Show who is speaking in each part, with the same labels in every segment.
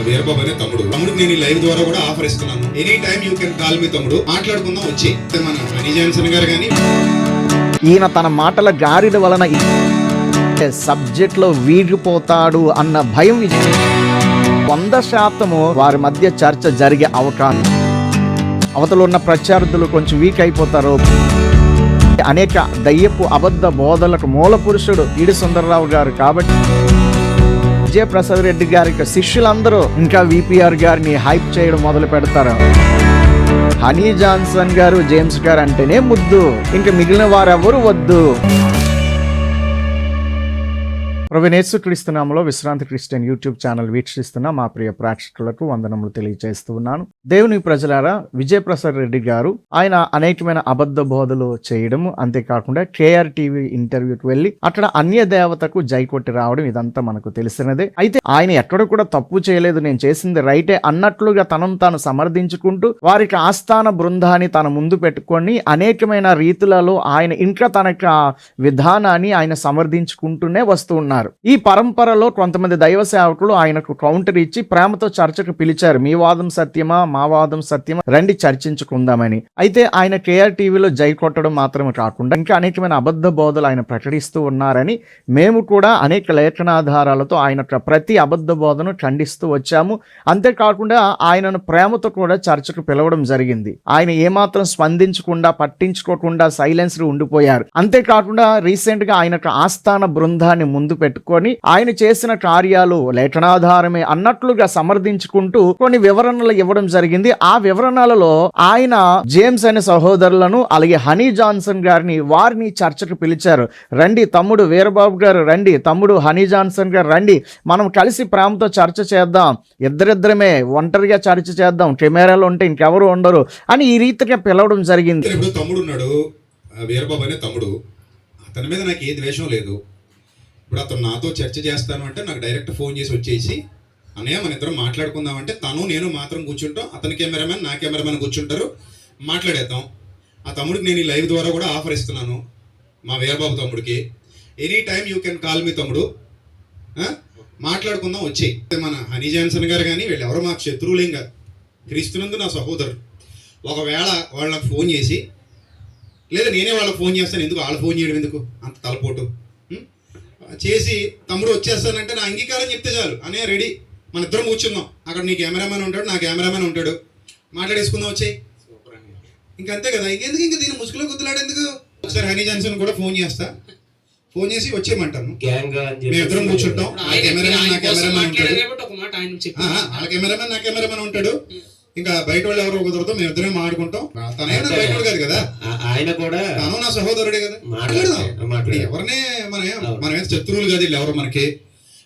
Speaker 1: వీరబాబు అనే తమ్ముడు. తమ్ముడు నేను ఈ లైవ్ ద్వారా కూడా ఆఫర్ ఇస్తున్నాను. Any time you can call me తమ్ముడు. మాట్లాడుకుందాం వచ్చి. మన హనీ జాన్సన్ గారు కానీ.
Speaker 2: ఈయన తన మాటల గారిడ వలన సబ్జెక్ట్లో వీగిపోతాడు అన్న భయం ఇచ్చి వంద శాతము వారి మధ్య చర్చ జరిగే అవకాశం. అవతల ఉన్న ప్రత్యర్థులు కొంచెం వీక్ అయిపోతారు. అనేక దయ్యపు అబద్ధ బోధలకు మూల పురుషుడు ఈడి సుందరరావు గారు కాబట్టి విజయప్రసాద్ రెడ్డి గారి యొక్క శిష్యులందరూ ఇంకా విపిఆర్ గారిని హైప్ చేయడం మొదలు పెడతారు. హనీ జాన్సన్ గారు జేమ్స్ గారు అంటేనే ముద్దు. ఇంకా మిగిలిన వారెవరు వద్దు? ప్రవీణేశ్వర క్రీస్తునామలో విశ్రాంతి క్రిస్టియన్ యూట్యూబ్ ఛానల్ వీక్షిస్తున్న మా ప్రియ ప్రేక్షకులకు వందనములు తెలియజేస్తూ ఉన్నాను. దేవుని ప్రజలారా విజయప్రసాద్ రెడ్డి గారు ఆయన అనేకమైన అబద్ధ బోధలు చేయడము అంతేకాకుండా కేఆర్ టీవీ ఇంటర్వ్యూకి వెళ్ళి అక్కడ అన్య దేవతకు జై కొట్టి రావడం ఇదంతా మనకు తెలిసినదే. అయితే ఆయన ఎక్కడ కూడా తప్పు చేయలేదు నేను చేసింది రైటే అన్నట్లుగా తనను తాను సమర్థించుకుంటూ వారికి ఆస్థాన బృందాన్ని తన ముందు పెట్టుకొని అనేకమైన రీతులలో ఆయన ఇంకా తన యొక్క విధానాన్ని ఆయన సమర్థించుకుంటూనే వస్తూ ఉన్నారు. ఈ పరంపరలో కొంతమంది దైవ సేవకులు ఆయనకు కౌంటర్ ఇచ్చి ప్రేమతో చర్చకు పిలిచారు. మీ వాదం సత్యమా? మా వాదం సత్యమా? రండి చర్చించుకుందామని. అయితే ఆయన కేఆర్ టీవీలో జై కొట్టడం మాత్రమే కాకుండా ఇంకా అనేకమైన అబద్ధ బోధలు ఆయన ప్రకటిస్తూ ఉన్నారని మేము కూడా అనేక లేఖనాధారాలతో ఆయన యొక్క ప్రతి అబద్ధ బోధను ఖండిస్తూ వచ్చాము. అంతేకాకుండా ఆయనను ప్రేమతో కూడా చర్చకు పిలవడం జరిగింది. ఆయన ఏమాత్రం స్పందించకుండా పట్టించుకోకుండా సైలెన్స్ ఉండిపోయారు. అంతేకాకుండా రీసెంట్గా ఆయన ఆస్థాన బృందాన్ని ముందు పెట్టి పెట్టుకొని ఆయన చేసిన కార్యాలు లేఖనాధారమే అన్నట్లుగా సమర్థించుకుంటూ కొన్ని వివరణలు ఇవ్వడం జరిగింది. ఆ వివరణలలో ఆయన జేమ్స్ అనే సహోదరులను అలాగే హనీ జాన్సన్ గారిని వారిని చర్చకు పిలిచారు. రండి తమ్ముడు వీరబాబు గారు రండి తమ్ముడు హనీ జాన్సన్ గారు రండి మనం కలిసి ప్రేమతో చర్చ చేద్దాం ఇద్దరిద్దరమే ఒంటరిగా చర్చ చేద్దాం కెమెరాలు ఉంటే ఇంకెవరు ఉండరు అని ఈ రీతిగా పిలవడం జరిగింది.
Speaker 1: తమ్ముడు ఉన్నాడు వీరబాబు అనే తమ్ముడు అతని మీద నాకు ఏ ద్వేషం లేదు. ఇప్పుడు అతను నాతో చర్చ చేస్తాను అంటే నాకు డైరెక్ట్ ఫోన్ చేసి వచ్చేసి అన్నయ్య మన ఇద్దరం మాట్లాడుకుందాం అంటే తను నేను మాత్రం కూర్చుంటాం అతని కెమెరామెన్ నా కెమెరామెన్ కూర్చుంటారు మాట్లాడేద్దాం. ఆ తమ్ముడికి నేను ఈ లైవ్ ద్వారా కూడా ఆఫర్ ఇస్తున్నాను మా వీరబాబు తమ్ముడికి. Any time you can call me తమ్ముడు. మాట్లాడుకుందాం వచ్చేయి. మన హనీ జాన్సన్ గారు కానీ వీళ్ళు ఎవరు మాకు శత్రువులేం కాదు. క్రీస్తునందు నా సహోదరు ఒకవేళ వాళ్ళకి ఫోన్ చేసి లేదా నేనే వాళ్ళకి ఫోన్ చేస్తాను ఎందుకు? వాళ్ళు ఫోన్ చేయడం ఎందుకు? అంత తలపోటు. చేసి తమ్ముడు వచ్చేస్తానంటే నా అంగీకారం చెప్తే చాలు. అనే రెడీ మన ఇద్దరం కూర్చుందాం అక్కడ నీ కెమెరామెన్ ఉంటాడు నా కెమెరామెన్ ఉంటాడు. మాట్లాడేసుకుందాం వచ్చేయి ఇంకంతే కదా. ఇంకెందుకు ఇంకా దీన్ని ముసుగులో గుద్దులాడేందుకు? ఒకసారి హనీ జాన్సన్ కూడా ఫోన్ చేస్తా. ఫోన్ చేసి వచ్చేయమంటాను ఇద్దరం కూర్చుంటాం. వాళ్ళ కెమెరామెన్ నా కెమెరామెన్ ఉంటాడు. ఆ, కెమెరామెన్ నా కెమెరామెన్ ఉంటాడు. ఇంకా బయట వాళ్ళు ఎవరో కుదరదు మేము ఇద్దరం మాట్లాడుకుంటాం తనైనా బయట కాదు కదా
Speaker 3: ఆయన కూడా
Speaker 1: తను నా సహోదరుడే కదా. మాట్లాడదాం. ఎవరినే మనం ఏం-
Speaker 3: అవును.
Speaker 1: మనం ఏం శత్రువులు కాదు వీళ్ళు ఎవరు మనకి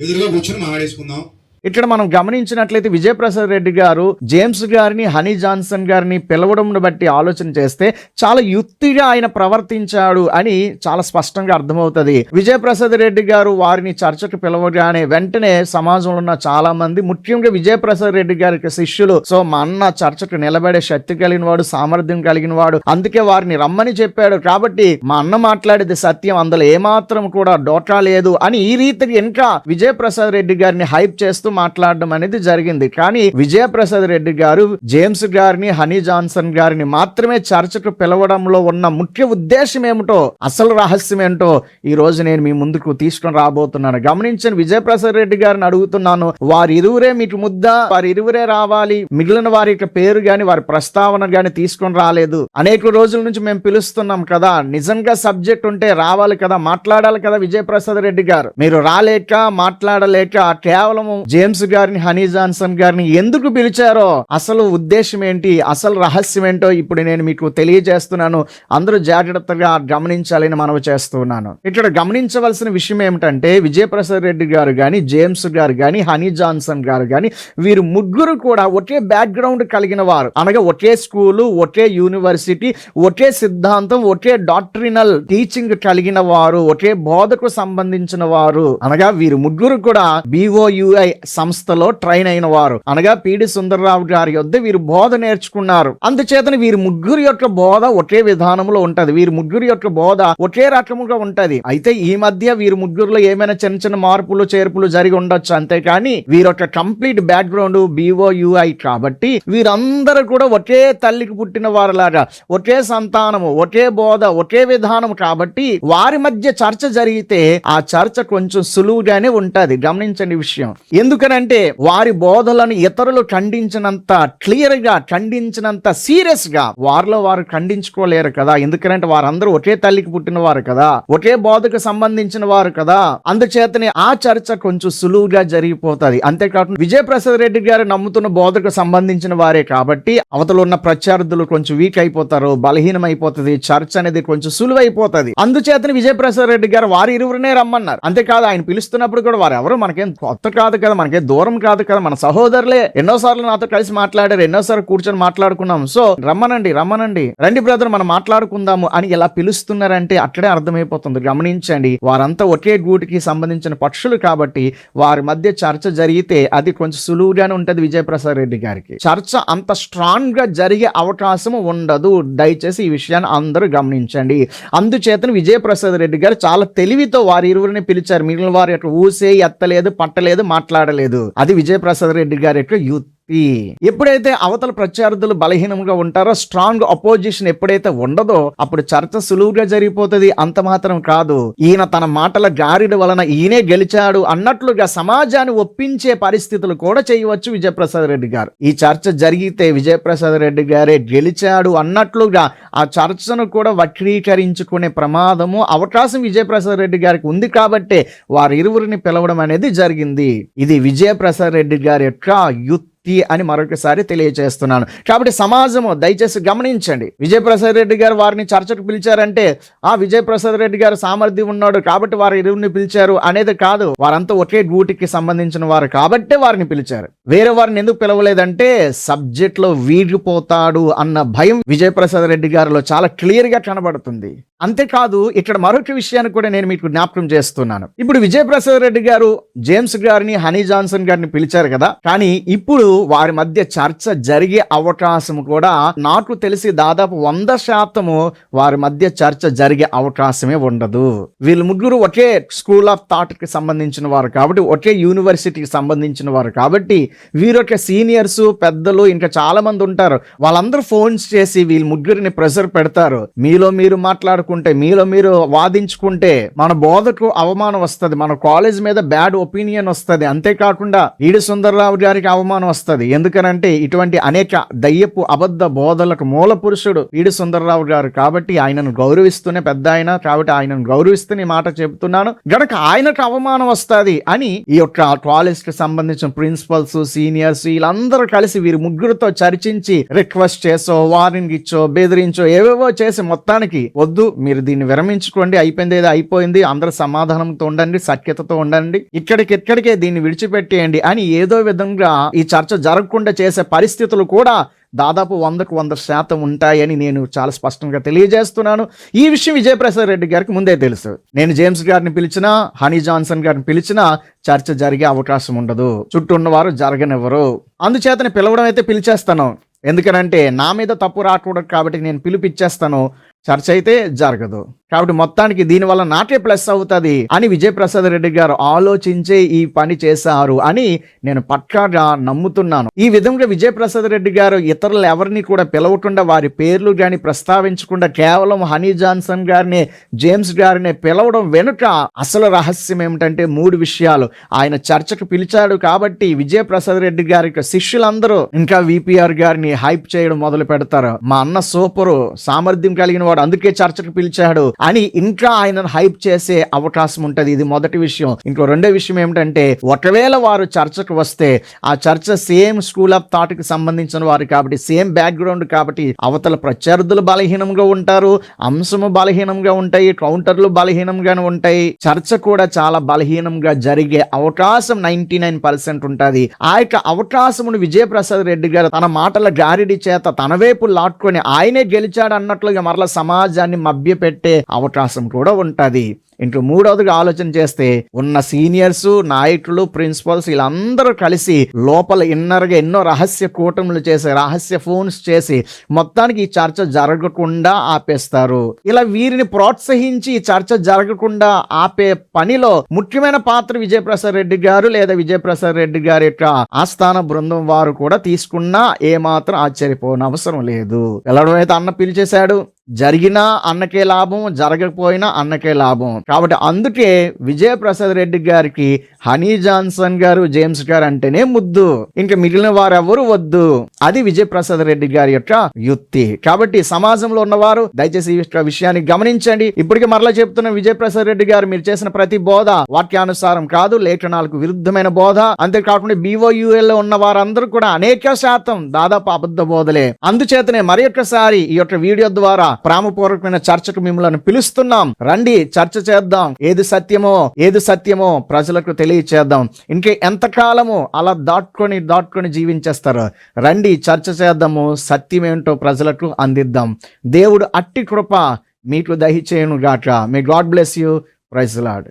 Speaker 1: ఎదురుగా కూర్చొని మాట్లాడేసుకుందాం
Speaker 2: ఇక్కడ మనం గమనించినట్లయితే విజయప్రసాద్ రెడ్డి గారు జేమ్స్ గారిని హనీ జాన్సన్ గారిని పిలవడం బట్టి ఆలోచన చేస్తే చాలా యుక్తిగా ఆయన ప్రవర్తించాడు అని చాలా స్పష్టంగా అర్థమవుతుంది. విజయప్రసాద్ రెడ్డి గారు వారిని చర్చకు పిలవగానే వెంటనే సమాజంలో ఉన్న చాలా మంది ముఖ్యంగా విజయప్రసాద్ రెడ్డి గారికి శిష్యులు సో మా అన్న చర్చకు నిలబడే శక్తి కలిగిన వాడు సామర్థ్యం కలిగిన వాడు అందుకే వారిని రమ్మని చెప్పాడు. కాబట్టి మా అన్న మాట్లాడేది సత్యం అందులో ఏమాత్రం కూడా డోటా లేదు అని ఈ రీతికి ఇంకా విజయప్రసాద్ రెడ్డి గారిని హైప్ చేస్తూ మాట్లాడడం అనేది జరిగింది. కానీ విజయప్రసాద్ రెడ్డి గారు జేమ్స్ గారిని హనీ జాన్సన్ గారిని మాత్రమే చర్చకు పిలవడంలో ఉన్న ముఖ్య ఉద్దేశం ఏమిటో అసలు రహస్యం ఏంటో ఈ రోజు నేను మీ ముందుకు తీసుకొని రాబోతున్నాను. గమనించిన విజయప్రసాద్ రెడ్డి గారిని అడుగుతున్నాను వారి ఇరువురే మీకు ముద్ద వారి ఇరువురే రావాలి మిగిలిన వారి యొక్క పేరు గాని వారి ప్రస్తావన గాని తీసుకొని రాలేదు. అనేక రోజుల నుంచి మేము పిలుస్తున్నాం కదా నిజంగా సబ్జెక్ట్ ఉంటే రావాలి కదా మాట్లాడాలి కదా విజయప్రసాద్ రెడ్డి గారు. మీరు రాలేక మాట్లాడలేక కేవలం జేమ్స్ గారిని హనీ జాన్సన్ గారిని ఎందుకు పిలిచారో అసలు ఉద్దేశం ఏంటి అసలు రహస్యం ఏంటో ఇప్పుడు నేను మీకు తెలియజేస్తున్నాను. అందరూ జాగ్రత్తగా గమనించాలని మనవి చేస్తున్నాను ఇక్కడ గమనించవలసిన విషయం ఏమిటంటే విజయప్రసాద్ రెడ్డి గారు కానీ జేమ్స్ గారు కానీ హనీ జాన్సన్ గారు కానీ వీరు ముగ్గురు కూడా ఒకే బ్యాక్గ్రౌండ్ కలిగిన వారు. అనగా ఒకే స్కూలు ఒకే యూనివర్సిటీ ఒకే సిద్ధాంతం ఒకే డాక్టరినల్ టీచింగ్ కలిగిన వారు ఒకే బోధకు సంబంధించిన వారు. అనగా వీరు ముగ్గురు కూడా బిఓయుఐ సంస్థలో ట్రైన్ అయిన వారు. అనగా పిడి సుందరరావు గారి యొద్ద వీరు బోధ నేర్చుకున్నారు. అందుచేతని వీరి ముగ్గురు యొక్క బోధ ఒకే విధానంలో ఉంటది. వీరి ముగ్గురు యొక్క బోధ ఒకే రకముగా ఉంటది. అయితే ఈ మధ్య వీరి ముగ్గురులో ఏమైనా చిన్న చిన్న మార్పులు చేర్పులు జరిగి ఉండొచ్చు అంతేకాని వీరొక కంప్లీట్ బ్యాక్గ్రౌండ్ బిఓయుఐ కాబట్టి వీరందరూ కూడా ఒకే తల్లికి పుట్టిన వారిలాగా ఒకే సంతానము ఒకే బోధ ఒకే విధానం కాబట్టి వారి మధ్య చర్చ జరిగితే ఆ చర్చ కొంచెం సులువుగానే ఉంటది. గమనించండి విషయం. ఎందుకు ఎందుకనంటే వారి బోధలను ఇతరులు ఖండించినంత క్లియర్గా ఖండించినంత సీరియస్గా వారిలో వారు ఖండించుకోలేరు కదా. ఎందుకంటే వారందరూ ఒకే తల్లికి పుట్టిన వారు కదా. ఒకే బోధకు సంబంధించిన వారు కదా. అందుచేతనే ఆ చర్చ కొంచెం సులువుగా జరిగిపోతుంది. అంతేకాకుండా విజయప్రసాద్ రెడ్డి గారు నమ్ముతున్న బోధకు సంబంధించిన వారే కాబట్టి అవతలు ఉన్న ప్రత్యర్థులు కొంచెం వీక్ అయిపోతారు బలహీనం అయిపోతుంది చర్చ అనేది కొంచెం సులువైపోతుంది. అందుచేతనే విజయప్రసాద్ రెడ్డి గారు వారి ఇరువురినే రమ్మన్నారు. అంతేకాదు ఆయన పిలుస్తున్నప్పుడు కూడా వారు ఎవరు మనకేం కొత్త కాదు కదా మనకి దూరం కాదు కదా మన సహోదరులే ఎన్నోసార్లు నాతో కలిసి మాట్లాడారు ఎన్నోసార్లు కూర్చొని మాట్లాడుకున్నాం సో రమ్మనండి రమ్మనండి. రండి బ్రదర్ మనం మాట్లాడుకుందాము అని ఎలా పిలుస్తున్నారంటే అక్కడే అర్థమైపోతుంది. గమనించండి వారంతా ఒకే గూటికి సంబంధించిన పక్షులు కాబట్టి వారి మధ్య చర్చ జరిగితే అది కొంచెం సులువుగానే ఉంటది విజయప్రసాద్ రెడ్డి గారికి. చర్చ అంత స్ట్రాంగ్గా జరిగే అవకాశం ఉండదు. దయచేసి ఈ విషయాన్ని అందరూ గమనించండి. అందుచేతను విజయప్రసాద్ రెడ్డి గారు చాలా తెలివితో వారి ఇరువురిని పిలిచారు. మిగిలిన వారి యొక్క ఊసే ఎత్తలేదు పట్టలేదు మాట్లాడలేదు. అది విజయప్రసాద్ రెడ్డి గారి యొక్క యూత్. ఎప్పుడైతే అవతల ప్రత్యర్థులు బలహీనంగా ఉంటారో స్ట్రాంగ్ అపోజిషన్ ఎప్పుడైతే ఉండదో అప్పుడు చర్చ సులువుగా జరిగిపోతుంది. అంత మాత్రం కాదు. ఈయన తన మాటల గారిడి వలన ఈయనే గెలిచాడు అన్నట్లుగా సమాజాన్ని ఒప్పించే పరిస్థితులు కూడా చేయవచ్చు విజయప్రసాద్ రెడ్డి గారు. ఈ చర్చ జరిగితే విజయప్రసాద్ రెడ్డి గారే గెలిచాడు అన్నట్లుగా ఆ చర్చను కూడా వక్రీకరించుకునే ప్రమాదము అవకాశం విజయప్రసాద్ రెడ్డి గారికి ఉంది కాబట్టే వారి ఇరువురిని పిలవడం అనేది జరిగింది. ఇది విజయప్రసాద్ రెడ్డి గారి యొక్క యుత్ వ్యక్తి అని మరొకసారి తెలియజేస్తున్నాను. కాబట్టి సమాజము దయచేసి గమనించండి. విజయప్రసాద్ రెడ్డి గారు వారిని చర్చకు పిలిచారంటే ఆ విజయప్రసాద్ రెడ్డి గారు సామర్థ్యం ఉన్నాడు కాబట్టి వారి ఇరువుని పిలిచారు అనేది కాదు. వారంతా ఒకే డ్యూటీకి సంబంధించిన వారు కాబట్టే వారిని పిలిచారు. వేరే వారిని ఎందుకు పిలవలేదంటే సబ్జెక్ట్లో అన్న భయం విజయప్రసాద్ రెడ్డి గారిలో చాలా క్లియర్గా కనబడుతుంది. అంతేకాదు ఇక్కడ మరొక విషయాన్ని కూడా నేను మీకు జ్ఞాపకం చేస్తున్నాను. ఇప్పుడు విజయప్రసాద్ రెడ్డి గారు జేమ్స్ గారిని హనీ జాన్సన్ గారిని పిలిచారు కదా. కానీ ఇప్పుడు వారి మధ్య చర్చ జరిగే అవకాశం కూడా నాకు తెలిసి దాదాపు వంద శాతము వారి మధ్య చర్చ జరిగే అవకాశమే ఉండదు. వీళ్ళు ముగ్గురు ఒకే స్కూల్ ఆఫ్ థాట్కి సంబంధించిన వారు కాబట్టి ఒకే యూనివర్సిటీకి సంబంధించిన వారు కాబట్టి వీరొక సీనియర్స్ పెద్దలు ఇంకా చాలా మంది ఉంటారు. వాళ్ళందరూ ఫోన్స్ చేసి వీళ్ళ ముగ్గురిని ప్రెషర్ పెడతారు. మీలో మీరు మాట్లాడుకుంటే మీలో మీరు వాదించుకుంటే మన బోధకు అవమానం వస్తుంది. మన కాలేజ్ మీద బ్యాడ్ ఒపీనియన్ వస్తుంది. అంతేకాకుండా ఈడి సుందరరావు గారికి అవమానం వస్తుంది. ఎందుకనంటే ఇటువంటి అనేక దయ్యపు అబద్ధ బోధలకు మూల పురుషుడు ఈడి సుందరరావు గారు కాబట్టి ఆయనను గౌరవిస్తూనే పెద్ద ఆయన కాబట్టి ఆయనను గౌరవిస్తూనే మాట చెబుతున్నాను. గనక ఆయనకు అవమానం వస్తుంది అని ఈ యొక్క కాలేజ్కి సంబంధించిన ప్రిన్సిపల్స్ సీనియర్స్ వీళ్ళందరూ కలిసి వీరి ముగ్గురుతో చర్చించి రిక్వెస్ట్ చేసో వార్నింగ్ ఇచ్చో బెదిరించో ఏవేవో చేసి మొత్తానికి వద్దు. మీరు దీన్ని విరమించుకోండి. అయిపోయింది ఏదో అయిపోయింది. అందరు సమాధానంతో ఉండండి సఖ్యతతో ఉండండి. ఇక్కడికి ఇక్కడికే దీన్ని విడిచిపెట్టేయండి అని ఏదో విధంగా ఈ చర్చ జరగకుండా చేసే పరిస్థితులు కూడా దాదాపు వందకు వంద శాతం ఉంటాయని నేను చాలా స్పష్టంగా తెలియజేస్తున్నాను. ఈ విషయం విజయప్రసాద్ రెడ్డి గారికి ముందే తెలుసు. నేను జేమ్స్ గారిని పిలిచినా హనీ జాన్సన్ గారిని పిలిచినా చర్చ జరిగే అవకాశం ఉండదు. చుట్టూ ఉన్నవారు జరగనివ్వరు. అందుచేతని పిలవడం అయితే పిలిచేస్తాను. ఎందుకనంటే నా మీద తప్పు రాకూడదు కాబట్టి నేను పిలిపిచ్చేస్తాను చర్చ అయితే జరగదు. కాబట్టి మొత్తానికి దీనివల్ల నాకే ప్లస్ అవుతుంది అని విజయప్రసాద్ రెడ్డి గారు ఆలోచించే ఈ పని చేశారు అని నేను పక్కాగా నమ్ముతున్నాను. ఈ విధంగా విజయప్రసాద్ రెడ్డి గారు ఇతరులు ఎవరిని కూడా పిలవకుండా వారి పేర్లు కానీ ప్రస్తావించకుండా కేవలం హనీ జాన్సన్ గారిని జేమ్స్ గారిని పిలవడం వెనుక అసలు రహస్యం ఏమిటంటే మూడు విషయాలు. ఆయన చర్చకు పిలిచాడు కాబట్టి విజయప్రసాద్ రెడ్డి గారి యొక్క శిష్యులందరూ ఇంకా విపిఆర్ గారిని హైప్ చేయడం మొదలు పెడతారు. మా అన్న సూపరు సామర్థ్యం కలిగిన వాడు అందుకే చర్చకు పిలిచాడు అని ఇంకా ఆయనను హైప్ చేసే అవకాశం ఉంటది. ఇది మొదటి విషయం. ఇంకో రెండో విషయం ఏమిటంటే ఒకవేళ వారు చర్చకు వస్తే ఆ చర్చ సేమ్ స్కూల్ ఆఫ్ థాట్కి సంబంధించిన వారు కాబట్టి సేమ్ బ్యాక్గ్రౌండ్ కాబట్టి అవతల ప్రత్యర్థులు బలహీనంగా ఉంటారు అంశము బలహీనంగా ఉంటాయి కౌంటర్లు బలహీనంగానే ఉంటాయి. చర్చ కూడా చాలా బలహీనంగా జరిగే అవకాశం నైన్టీ నైన్ పర్సెంట్ ఉంటుంది. ఆ యొక్క అవకాశమును విజయప్రసాద్ రెడ్డి గారు తన మాటల గారిడి చేత తన వైపు లాక్కొని ఆయనే గెలిచాడు అన్నట్లుగా మరలా సమాజాన్ని మభ్యపెట్టే అవకాశం కూడా ఉంటుంది. ఇంట్లో మూడవదిగా ఆలోచన చేస్తే ఉన్న సీనియర్స్ నాయకులు ప్రిన్సిపల్స్ వీళ్ళందరూ కలిసి లోపల ఇన్నర్గా ఎన్నో రహస్య కూటములు చేసి రహస్య ఫోన్స్ చేసి మొత్తానికి ఈ చర్చ జరగకుండా ఆపేస్తారు. ఇలా వీరిని ప్రోత్సహించి ఈ చర్చ జరగకుండా ఆపే పనిలో ముఖ్యమైన పాత్ర విజయప్రసాద్ రెడ్డి గారు లేదా విజయప్రసాద్ రెడ్డి గారి యొక్క ఆస్థాన బృందం వారు కూడా తీసుకున్నా ఏమాత్రం ఆశ్చర్యపోని అవసరం లేదు. ఎలాడమైతే అయితే అన్న పిలిచేశాడు జరిగినా అన్నకే లాభం జరగకపోయినా అన్నకే లాభం. కాబట్టి అందుకే విజయప్రసాద్ రెడ్డి గారికి హనీ జాన్సన్ గారు జేమ్స్ గారు అంటేనే ముద్దు. ఇంకా మిగిలిన వారెవరు వద్దు. అది విజయప్రసాద్ రెడ్డి గారి యొక్క యుక్తి. కాబట్టి సమాజంలో ఉన్నవారు దయచేసి ఈ యొక్క విషయాన్ని గమనించండి. ఇప్పటికే మరలా చెప్తున్న విజయప్రసాద్ రెడ్డి గారు మీరు చేసిన ప్రతి బోధ వాక్యానుసారం కాదు లేఖనాలకు విరుద్ధమైన బోధ. అంతేకాకుండా బీఓయూఎల్లో ఉన్న వారందరూ కూడా అనేక శాతం దాదాపు అబద్ధ బోధలే అందుచేతనే మరి ఒక్కసారి ఈ యొక్క వీడియో ద్వారా ప్రేమపూర్వకమైన చర్చకు మిమ్మల్ని పిలుస్తున్నాం. రండి చర్చ చేద్దాం. ఏది సత్యమో ఏది సత్యమో ప్రజలకు తెలియచేద్దాం. ఇంకే ఎంతకాలము అలా దాటుకొని దాటుకొని జీవించేస్తారు? రండి చర్చ చేద్దాము. సత్యమేంటో ప్రజలకు అందిద్దాం. దేవుడు అట్టి కృప మీకు దయచేయును గాక may God bless you praise lord